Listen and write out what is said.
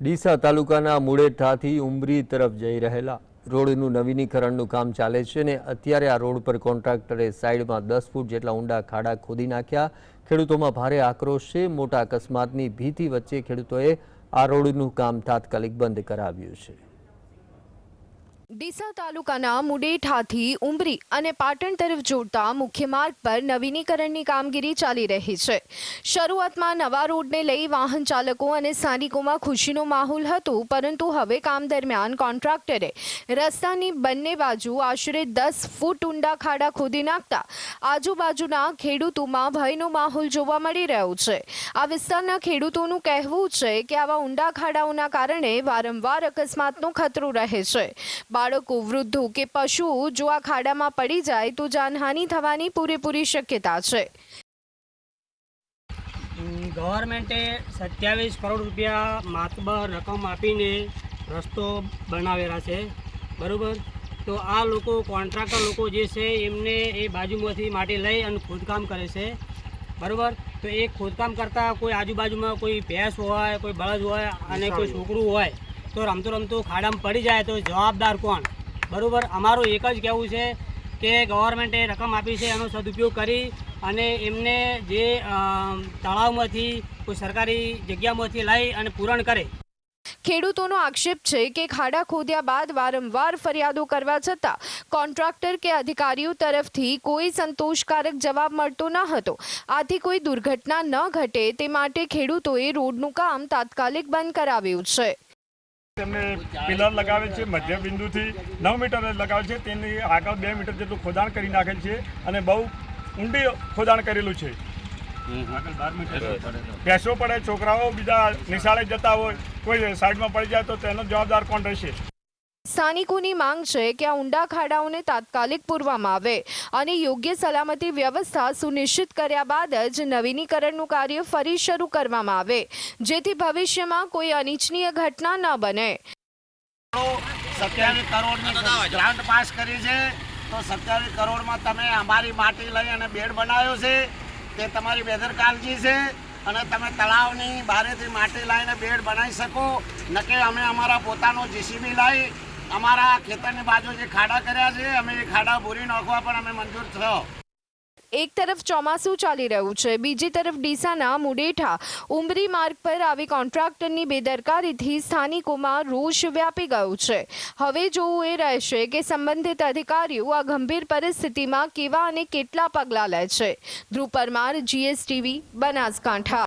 ડીસા તાલુકાના મુળેઠાથી ઉમરી તરફ જઈ રહેલા. રોડનું નવીનીકરણનું કામ ચાલે છે ને અત્યારે આ રોડ પર કોન્ટ્રાક્ટરે સાઈડમાં દસ ફૂટ જેટલા ઊંડા ખાડા ખોદી નાખ્યા. ખેડૂતોમાં ભારે આક્રોશ છે. મોટા અકસ્માતની ભીતિ વચ્ચે ખેડૂતોએ આ રોડનું કામ તાત્કાલિક બંધ કરાવ્યું છે. ડીસા તાલુકાના મુડેઠાથી ઉમરી અને પાટણ તરફ જોડતા મુખ્ય માર્ગ પર નવીનીકરણની કામગીરી ચાલી રહી છે. શરૂઆતમાં નવા રોડને લઈ વાહન ચાલકો અને સ્થાનિકોમાં ખુશીનો માહોલ હતો, પરંતુ હવે કામ દરમિયાન કોન્ટ્રાક્ટરે રસ્તાની બંને બાજુ આશરે દસ ફૂટ ઊંડા ખાડા ખોદી નાખતા આજુબાજુના ખેડૂતોમાં ભયનો માહોલ જોવા મળી રહ્યો છે. આ વિસ્તારના ખેડૂતોનું કહેવું છે કે આવા ઊંડા ખાડાઓના કારણે વારંવાર અકસ્માતનો ખતરો રહે છે. બાળકો વૃદ્ધો કે પશુઓ જો આ ખાડામાં પડી જાય તો જાનહાનિ થવાની પૂરેપૂરી શક્યતા છે. ગવર્મેન્ટે સત્યાવીસ કરોડ રૂપિયા માતબર રકમ આપીને રસ્તો બનાવેલા છે. બરાબર? તો આ લોકો કોન્ટ્રાક્ટર લોકો જે છે એમને એ બાજુમાંથી માટી લઈ અને ખોદકામ કરે છે. બરાબર? તો એ ખોદકામ કરતાં કોઈ આજુબાજુમાં કોઈ ભેંસ હોય કોઈ બળદ હોય અને કોઈ છોકરું હોય તો રમતો રમતો ખાડામાં પડી જાય તો જવાબદાર કોણ? બરાબર, અમારું એક જ કહેવું છે કે ગવર્મેન્ટે રકમ આપી છે, એનો સદુપયોગ કરી અને એમને જે તળાવમાંથી કોઈ સરકારી જગ્યામાંથી લઈ અને પૂરણ કરે. ખેડૂતોનો આક્ષેપ છે કે ખાડા ખોદ્યા બાદ વારંવાર ફરિયાદો કરવા છતાં કોન્ટ્રાક્ટર કે અધિકારીઓ તરફથી કોઈ સંતોષકારક જવાબ મળતો ન હતો. આથી કોઈ દુર્ઘટના ન ઘટે તે માટે ખેડૂતોએ રોડનું કામ તાત્કાલિક બંધ કરાવ્યું છે. તેમને પિલર લગાવેલ છે મધ્ય બિંદુથી નવ મીટર લગાવેલ છે. તેની આગળ બે મીટર જેટલું ખોદાણ કરી નાખેલ છે અને બહુ ઊંડી ખોદાણ કરેલું છે. ભેંસો પડે, છોકરાઓ બીજા નિશાળે જતા હોય, કોઈ સાઈડમાં પડી જાય તો તેનો જવાબદાર કોણ રહેશે? સ્થાનિકોની માંગ છે કે આ ઊંડા ખાડાઓને તાત્કાલિક પૂરવામાં આવે અને યોગ્ય સલામતી વ્યવસ્થા સુનિશ્ચિત કર્યા બાદ જ નવીનીકરણનું કાર્ય ફરી શરૂ કરવામાં આવે, જેથી ભવિષ્યમાં કોઈ અનિચ્છનીય ઘટના ન બને. સત્યાવીસ કરોડની ગ્રાન્ટ પાસ કરી છે, તો સત્યાવીસ કરોડમાં તમે અમારી માટી લઈ અને બેડ બનાવ્યો છે, તે તમારી બેદરકારજી છે, અને તમે તળાવની બારેથી માટી લાવીને બેડ બનાવી શકો નકે અમે અમારા પોતાનો જીસીબી લાવી અમારા ખેતરની બાજુ જે ખાડા કર્યા છે, અમે એ ખાડા ભૂરી નાખવા પણ અમે મંજૂર થયો એક તરફ ચોમાસું ચાલી રહ્યું છે, બીજી તરફ ડીસાના મુડેઠા ઉમરી માર્ગ પર આવી કોન્ટ્રાક્ટરની બેદરકારીથી સ્થાનિકોમાં રોષ વ્યાપી ગયો છે. હવે જોવું એ રહેશે કે સંબંધિત અધિકારીઓ આ ગંભીર પરિસ્થિતિમાં કેવા અને કેટલા પગલાં લે છે. ધ્રુવ પરમાર, જીએસટીવી, બનાસકાંઠા.